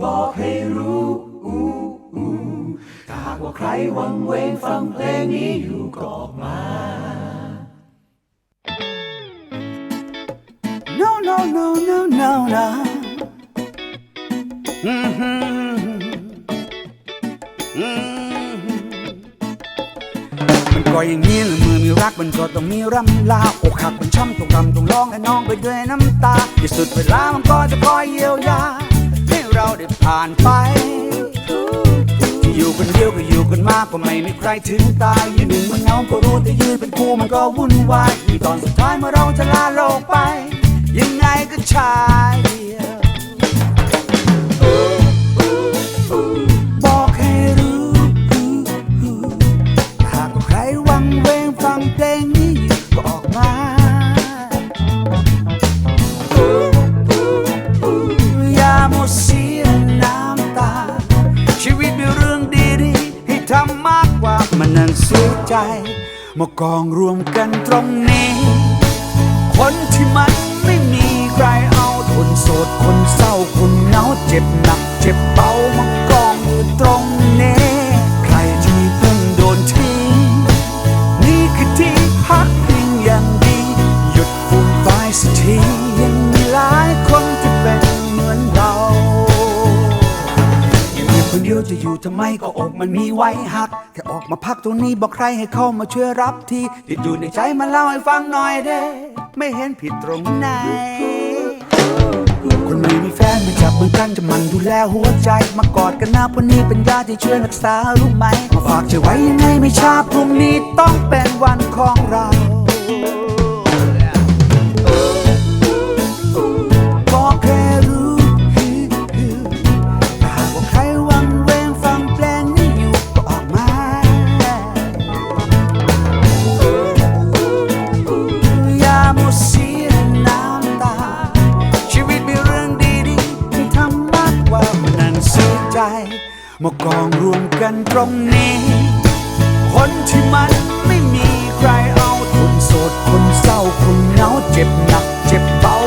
บอกให้รู้ถ้าหากว่าใครหวังเวงฟังเพลงนี้อยู่ก็ออกมา No, no, no, no, no, no. Mhm. Mhm. ก็อย่างนี้และเมื่อมีรักมันก็ต้องมีรำลาอกหักมันช้ำต้องรำต้องร้องและน้องไปด้วยน้ำตาที่สุดเวลามันก็จะคอยเยียวยา ให้เราได้ผ่านไป ที่อยู่คนเดียวก็อยู่กันมากก็ไม่มีใครถึงตายยืนหนึ่งมันเงาก็รู้แต่ยืนเป็นคู่มันก็วุ่นวายมีตอนสุดท้ายเมื่อเราจะลาโลกไป ยังไงก็ชาย วิตมีเรื่องดีๆให้ทำมากกว่ามันนั่งเสียใจ มากองรวมกันตรงนี้ คนที่มันไม่มีใครเอา คนโสดคนเศร้าคนเหงาเจ็บหนัก เจ็บเบามากองอยู่ตรงนี้ ใครที่เพิ่งโดนทิ้งนี่คือที่พักพิงอย่างดี หยุดฝุ่นไฟสักที คนเดียวจะอยู่ทำไมก็อกมันมีไว้หัก แค่ออกมาพักตรงนี้บอกใครให้เข้ามาช่วยรับทีติดอยู่ในใจมาเล่าให้ฟังหน่อยเด้ไม่เห็นผิดตรงไหน คนไม่มีแฟนมาจับมือกันจะมันดูแลหัวใจ มากอดกันนะวันนี้เป็นยาที่ช่วยรักษารู้ไหม มาฝากใจไว้ยังไงไม่ช้าพรุ่งนี้ต้องเป็นวันของเรา มากองรวมกันตรงนี้ คนที่มันไม่มีใครเอาคนโสดคนเศร้าคนเหงาเจ็บหนักเจ็บเบา